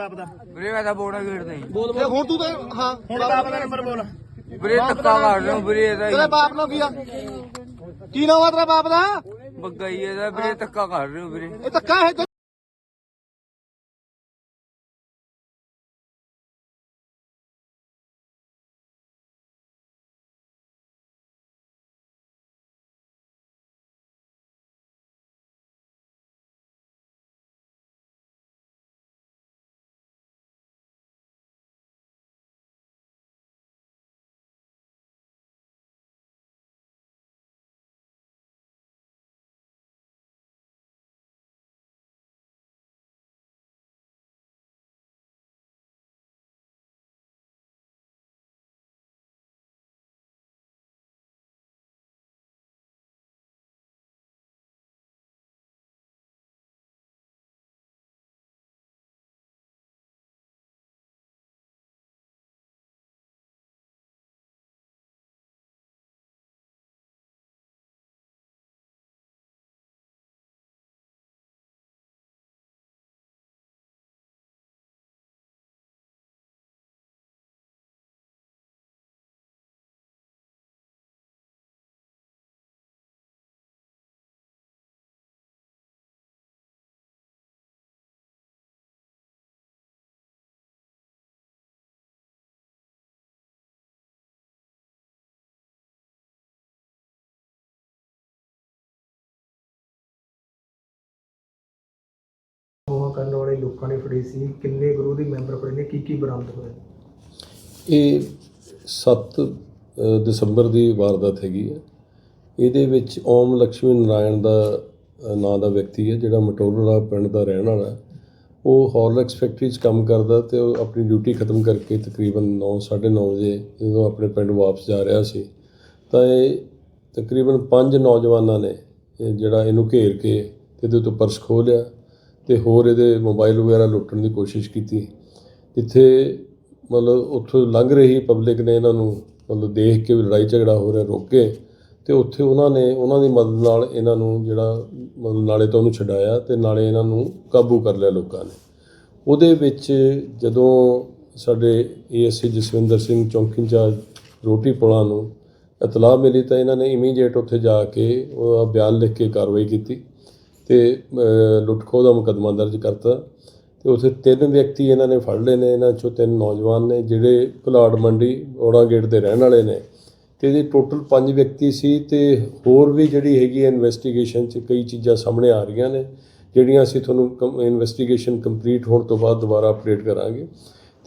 ਬਾਪ ਦਾ। ਵੀਰੇ ਮੈਂ ਤਾਂ ਬੋੜਾ ਗੇੜ ਨਹੀਂ ਤੇ ਹੁਣ ਤੂੰ ਤਾਂ ਹਾਂ ਹੁਣ ਬਾਪ ਦਾ ਨੰਬਰ ਬੋਲ। ਵੀਰੇ ਧੱਕਾ ਕਰ ਰਿਹਾ ਵੀਰੇ ਇਹਦਾ ਤੇਰੇ ਬਾਪ ਨਾਲ ਕੀ ਆ? ਕੀ ਨਾਮ ਆ ਤੇਰਾ ਬਾਪ ਦਾ? ਬੱਗਾ ਹੀ ਇਹਦਾ ਵੀਰੇ ਧੱਕਾ ਕਰ ਰਹੇ ਹੋ ਵੀਰੇ। ਇਹ ਧੱਕਾ ਹੈ ਕਰਨ ਵਾਲੇ ਲੋਕਾਂ ਨੇ ਫੜੀ ਸੀ, ਕਿੰਨੇ ਵਿਰੋਧੀ ਮੈਂਬਰ ਫੜੇ ਨੇ ਕੀ ਕੀ ਬਰਾਮਦ ਹੋਇਆ? ਇਹ 7 ਦਸੰਬਰ ਦੀ ਵਾਰਦਾਤ ਹੈਗੀ ਹੈ। ਇਹਦੇ ਵਿੱਚ ਓਮ ਲక్ష్ਮੀ ਨਾਰਾਇਣ ਦਾ ਨਾਂ ਦਾ ਵਿਅਕਤੀ ਹੈ, ਜਿਹੜਾ ਮਟੋਰਲਾ ਪਿੰਡ ਦਾ ਰਹਿਣ ਵਾਲਾ ਹੈ। ਉਹ ਹਾਰਲੈਕਸ ਫੈਕਟਰੀ 'ਚ ਕੰਮ ਕਰਦਾ ਤੇ ਉਹ ਆਪਣੀ ਡਿਊਟੀ ਖਤਮ ਕਰਕੇ ਤਕਰੀਬਨ 9:30 ਵਜੇ ਜਦੋਂ ਆਪਣੇ ਪਿੰਡ ਵਾਪਸ ਜਾ ਰਿਹਾ ਸੀ, ਤਾਂ ਇਹ ਤਕਰੀਬਨ ਪੰਜ ਨੌਜਵਾਨਾਂ ਨੇ ਜਿਹੜਾ ਇਹਨੂੰ ਘੇਰ ਕੇ ਇਹਦੇ ਤੋਂ ਪਰਸ ਖੋਹ ਲਿਆ। ਤੇ ਹੋਰ ਇਹਦੇ ਮੋਬਾਈਲ ਵਗੈਰਾ ਲੁੱਟਣ ਦੀ ਕੋਸ਼ਿਸ਼ ਕੀਤੀ। ਜਿੱਥੇ ਮਤਲਬ ਉੱਥੋਂ ਲੰਘ ਰਹੀ ਪਬਲਿਕ ਨੇ ਇਹਨਾਂ ਨੂੰ ਮਤਲਬ ਦੇਖ ਕੇ ਵੀ ਲੜਾਈ ਝਗੜਾ ਹੋ ਰਿਹਾ, ਰੋਕੇ ਤੇ ਉੱਥੇ ਉਹਨਾਂ ਨੇ ਉਹਨਾਂ ਦੀ ਮਦਦ ਨਾਲ ਇਹਨਾਂ ਨੂੰ ਜਿਹੜਾ ਮਤਲਬ ਨਾਲੇ ਤਾਂ ਉਹਨੂੰ ਛਡਾਇਆ ਤੇ ਨਾਲੇ ਇਹਨਾਂ ਨੂੰ ਕਾਬੂ ਕਰ ਲਿਆ ਲੋਕਾਂ ਨੇ। ਉਹਦੇ ਵਿੱਚ ਜਦੋਂ ਸਾਡੇ ਏਐਸਸੀ ਜਸਵਿੰਦਰ ਸਿੰਘ ਚੌਂਕੀ ਇੰਚਾਰਜ ਰੋਟੀ ਪੁਲਾਂ ਨੂੰ ਇਤਲਾਹ ਮਿਲੀ ਤਾਂ ਇਹਨਾਂ ਨੇ ਇਮੀਡੀਏਟ ਉੱਥੇ ਜਾ ਕੇ ਉਹਦਾ ਬਿਆਨ ਲਿਖ ਕੇ ਕਾਰਵਾਈ ਕੀਤੀ। ਤੇ ਅ, ਲੁੱਟ ਖੋਹ ਦਾ ਮੁਕੱਦਮਾ ਦਰਜ ਕਰਤਾ ਤੇ ਉੱਥੇ ਤਿੰਨ ਵਿਅਕਤੀ ਇਹਨਾਂ ਨੇ ਫੜ ਲਏ ਨੇ ਇਹਨਾਂ ਚੋਂ ਤਿੰਨ ਨੌਜਵਾਨ ਨੇ ਜਿਹੜੇ ਘੁਲਾੜ ਮੰਡੀ ਔੜਾ ਗੇਟ ਦੇ ਰਹਿਣ ਵਾਲੇ ਨੇ ਤੇ ਇਹਦੇ ਟੋਟਲ ਪੰਜ ਵਿਅਕਤੀ ਸੀ ਤੇ ਹੋਰ ਵੀ ਜਿਹੜੀ ਹੈਗੀ ਇਨਵੈਸਟੀਗੇਸ਼ਨ 'ਚ ਕਈ ਚੀਜ਼ਾਂ ਸਾਹਮਣੇ ਆ ਰਹੀਆਂ ਨੇ ਜਿਹੜੀਆਂ ਅਸੀਂ ਤੁਹਾਨੂੰ ਇਨਵੈਸਟੀਗੇਸ਼ਨ ਕੰਪਲੀਟ ਹੋਣ ਤੋਂ ਬਾਅਦ ਦੁਬਾਰਾ ਅਪਡੇਟ ਕਰਾਂਗੇ।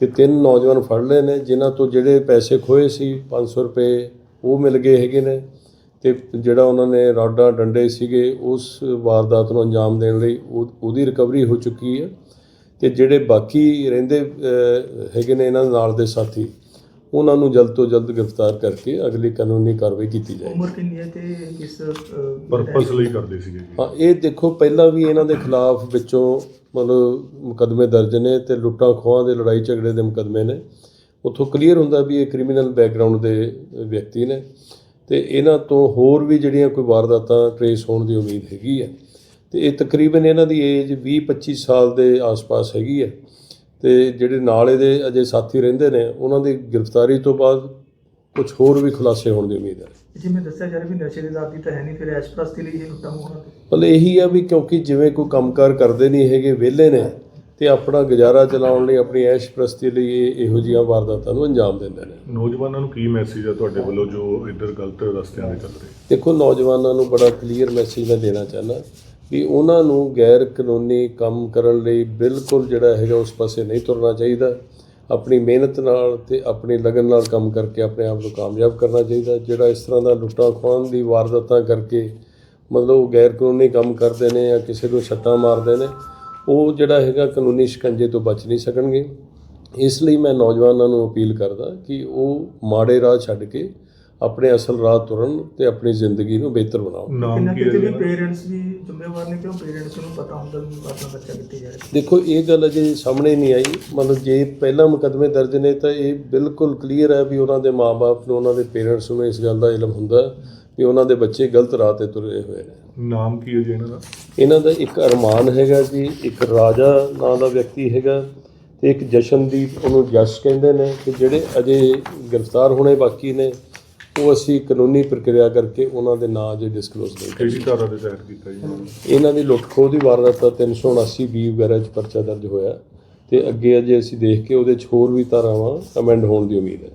ਤੇ ਤਿੰਨ ਨੌਜਵਾਨ ਫੜ ਲਏ ਨੇ ਜਿਨ੍ਹਾਂ ਤੋਂ ਜਿਹੜੇ ਪੈਸੇ ਖੋਏ ਸੀ 500 ਰੁਪਏ ਉਹ ਮਿਲ ਗਏ ਹੈਗੇ ਨੇ। ਤੇ ਜਿਹੜਾ ਉਹਨਾਂ ਨੇ ਰਾਡਾਂ ਡੰਡੇ ਸੀਗੇ ਉਸ ਵਾਰਦਾਤ ਨੂੰ ਅੰਜਾਮ ਦੇਣ ਲਈ ਉਹ- ਉਹਦੀ ਰਿਕਵਰੀ ਹੋ ਚੁੱਕੀ ਹੈ। ਤੇ ਜਿਹੜੇ ਬਾਕੀ ਰਹਿੰਦੇ ਹੈਗੇ ਨੇ ਇਹਨਾਂ ਨਾਲ ਦੇ ਸਾਥੀ ਉਹਨਾਂ ਨੂੰ ਜਲਦ ਤੋਂ ਜਲਦ ਗ੍ਰਿਫਤਾਰ ਕਰਕੇ ਅਗਲੀ ਕਾਨੂੰਨੀ ਕਾਰਵਾਈ ਕੀਤੀ ਜਾਏਗੀ। ਉਮਰ ਕਿੰਨੀ ਹੈ ਤੇ ਕਿਸ ਪਰਪਸ ਲਈ ਕਰਦੇ ਸੀਗੇ ਹਾਂ ਇਹ ਦੇਖੋ ਪਹਿਲਾਂ ਵੀ ਇਹਨਾਂ ਦੇ ਖਿਲਾਫ ਵਿੱਚੋਂ ਮਤਲਬ ਮੁਕੱਦਮੇ ਦਰਜ ਨੇ ਤੇ ਲੁੱਟਾਂ ਖੋਹਾਂ ਦੇ ਲੜਾਈ ਝਗੜੇ ਦੇ ਮੁਕੱਦਮੇ ਨੇ। ਉੱਥੋਂ ਕਲੀਅਰ ਹੁੰਦਾ ਵੀ ਇਹ ਕ੍ਰਿਮੀਨਲ ਬੈਕਗ੍ਰਾਉਂਡ ਦੇ ਵਿਅਕਤੀ ਨੇ। ਤੇ ਇਹਨਾਂ ਤੋਂ ਹੋਰ ਵੀ ਜਿਹੜੀਆਂ ਕੋਈ ਵਾਰਦਾਤਾਂ ਟਰੇਸ ਹੋਣ ਦੀ ਉਮੀਦ ਹੈਗੀ ਹੈ ਤੇ ਇਹ ਤਕਰੀਬਨ ਇਹਨਾਂ ਦੀ ਏਜ 20 25 ਸਾਲ ਦੇ ਆਸ-ਪਾਸ ਹੈਗੀ ਹੈ ਤੇ ਜਿਹੜੇ ਨਾਲ ਇਹਦੇ ਅਜੇ ਸਾਥੀ ਰਹਿੰਦੇ ਨੇ ਉਹਨਾਂ ਦੀ ਗ੍ਰਿਫਤਾਰੀ ਤੋਂ ਬਾਅਦ ਕੁਝ ਹੋਰ ਵੀ ਖੁਲਾਸੇ ਹੋਣ ਦੀ ਉਮੀਦ ਹੈ ਜਿਵੇਂ ਦੱਸਿਆ ਜਾ ਰਿਹਾ ਵੀ ਨਸ਼ੇ ਦੇ ਆਦੀ ਤਾਂ ਹੈ ਨਹੀਂ ਫਿਰ ਐਸ਼ ਪ੍ਰਸਤੀ ਲਈ ਇਹ ਲੁੱਟਾਂ ਹੋਣਾ ਮਤਲਬ ਇਹੀ ਆ ਵੀ ਕਿਉਂਕਿ ਜਿਵੇਂ ਕੋਈ ਕੰਮਕਾਰ ਕਰਦੇ ਨਹੀਂ ਹੈਗੇ ਵਿਹਲੇ ਨੇ ਤੇ ਆਪਣਾ ਗੁਜ਼ਾਰਾ ਚਲਾਉਣ ਲਈ ਆਪਣੀ ਐਸ਼ ਪ੍ਰਸਤੀ ਲਈ ਇਹ ਇਹੋ ਜਿਹੀਆਂ ਵਾਰਦਾਤਾਂ ਨੂੰ ਅੰਜਾਮ ਦਿੰਦੇ ਨੇ। ਨੌਜਵਾਨਾਂ ਨੂੰ ਕੀ ਮੈਸੇਜ ਹੈ ਤੁਹਾਡੇ ਵੱਲੋਂ ਜੋ ਇੱਧਰ ਗਲਤ ਰਸਤਿਆਂ ਤੇ ਚੱਲ ਰਹੇ? ਦੇਖੋ ਨੌਜਵਾਨਾਂ ਨੂੰ ਬੜਾ ਕਲੀਅਰ ਮੈਸੇਜ ਮੈਂ ਦੇਣਾ ਚਾਹੁੰਦਾ ਵੀ ਉਹਨਾਂ ਨੂੰ ਗੈਰ ਕਾਨੂੰਨੀ ਕੰਮ ਕਰਨ ਲਈ ਬਿਲਕੁਲ ਜਿਹੜਾ ਹੈਗਾ ਉਸ ਪਾਸੇ ਨਹੀਂ ਤੁਰਨਾ ਚਾਹੀਦਾ। ਆਪਣੀ ਮਿਹਨਤ ਨਾਲ ਤੇ ਆਪਣੀ ਲਗਨ ਨਾਲ ਕੰਮ ਕਰਕੇ ਆਪਣੇ ਆਪ ਨੂੰ ਕਾਮਯਾਬ ਕਰਨਾ ਚਾਹੀਦਾ। ਜਿਹੜਾ ਇਸ ਤਰ੍ਹਾਂ ਦਾ ਲੁੱਟਾਂ ਖੋਹਾਂ ਦੀ ਵਾਰਦਾਤਾਂ ਕਰਕੇ ਮਤਲਬ ਉਹ ਗੈਰ ਕਾਨੂੰਨੀ ਕੰਮ ਕਰਦੇ ਨੇ ਜਾਂ ਕਿਸੇ ਨੂੰ ਸੱਟਾਂ ਮਾਰਦੇ ਨੇ ਉਹ ਜਿਹੜਾ ਹੈਗਾ ਕਾਨੂੰਨੀ ਸ਼ਿਕੰਜੇ ਤੋਂ ਬਚ ਨਹੀਂ ਸਕਣਗੇ। ਇਸ ਲਈ ਮੈਂ ਨੌਜਵਾਨਾਂ ਨੂੰ ਅਪੀਲ ਕਰਦਾ ਕਿ ਉਹ ਮਾੜੇ ਰਾਹ ਛੱਡ ਕੇ ਆਪਣੇ ਅਸਲ ਰਾਹ ਤੁਰਨ ਤੇ ਆਪਣੀ ਜ਼ਿੰਦਗੀ ਨੂੰ ਬਿਹਤਰ ਬਣਾਉਣ ਕਿੰਨਾ ਕਿਤੇ ਵੀ? ਪੇਰੈਂਟਸ ਵੀ ਜ਼ਿੰਮੇਵਾਰ ਨੇ ਕਿਉਂ ਪੇਰੈਂਟਸ ਨੂੰ ਪਤਾ ਹੁੰਦਾ ਵੀ ਆਪਣਾ ਬੱਚਾ ਕਿੱਥੇ ਜਾ ਰਿਹਾ ਦੇਖੋ ਇਹ ਗੱਲ ਅਜੇ ਸਾਹਮਣੇ ਨਹੀਂ ਆਈ। ਮਤਲਬ ਜੇ ਪਹਿਲਾਂ ਮੁਕੱਦਮੇ ਦਰਜ ਨੇ ਤਾਂ ਇਹ ਬਿਲਕੁਲ ਕਲੀਅਰ ਹੈ ਵੀ ਉਹਨਾਂ ਦੇ ਮਾਪੇ ਨੂੰ ਉਹਨਾਂ ਦੇ ਪੇਰੈਂਟਸ ਨੂੰ ਇਸ ਗੱਲ ਦਾ ਇਲਮ ਹੁੰਦਾ ਵੀ ਉਹਨਾਂ ਦੇ ਬੱਚੇ ਗਲਤ ਰਾਹ ਤੇ ਤੁਰੇ ਹੋਏ ਨੇ। ਨਾਮ ਕੀ ਹੈ ਜੀ ਇਹਨਾਂ ਦਾ? ਇਹਨਾਂ ਦਾ ਇੱਕ ਅਰਮਾਨ ਹੈਗਾ ਜੀ ਇੱਕ ਰਾਜਾ ਨਾਂ ਦਾ ਵਿਅਕਤੀ ਹੈਗਾ ਤੇ ਇੱਕ ਜਸ਼ਨਦੀਪ ਉਹਨੂੰ ਜਸ਼ ਕਹਿੰਦੇ ਨੇ ਤੇ ਜਿਹੜੇ ਅਜੇ ਗ੍ਰਿਫਤਾਰ ਹੋਣੇ ਬਾਕੀ ਨੇ ਉਹ ਅਸੀਂ ਕਾਨੂੰਨੀ ਪ੍ਰਕਿਰਿਆ ਕਰਕੇ ਉਹਨਾਂ ਦੇ ਨਾਂ ਜੇ ਡਿਸਕਲੋਜ਼ ਨਹੀਂ ਕਿਹੜੀ ਧਾਰਾ ਦੇ ਤਹਿਤ ਕੀਤਾ ਜੀ? ਇਹਨਾਂ ਦੀ ਲੁੱਟ ਖੋਹ ਦੀ ਵਾਰਦਾਤ ਦਾ 379 ਬੀ ਵਗੈਰਾ 'ਚ ਪਰਚਾ ਦਰਜ ਹੋਇਆ ਤੇ ਅੱਗੇ ਅਜੇ ਅਸੀਂ ਦੇਖ ਕੇ ਉਹਦੇ 'ਚ ਹੋਰ ਵੀ ਧਾਰਾਵਾਂ ਅਮੈਂਡ ਹੋਣ ਦੀ ਉਮੀਦ ਹੈ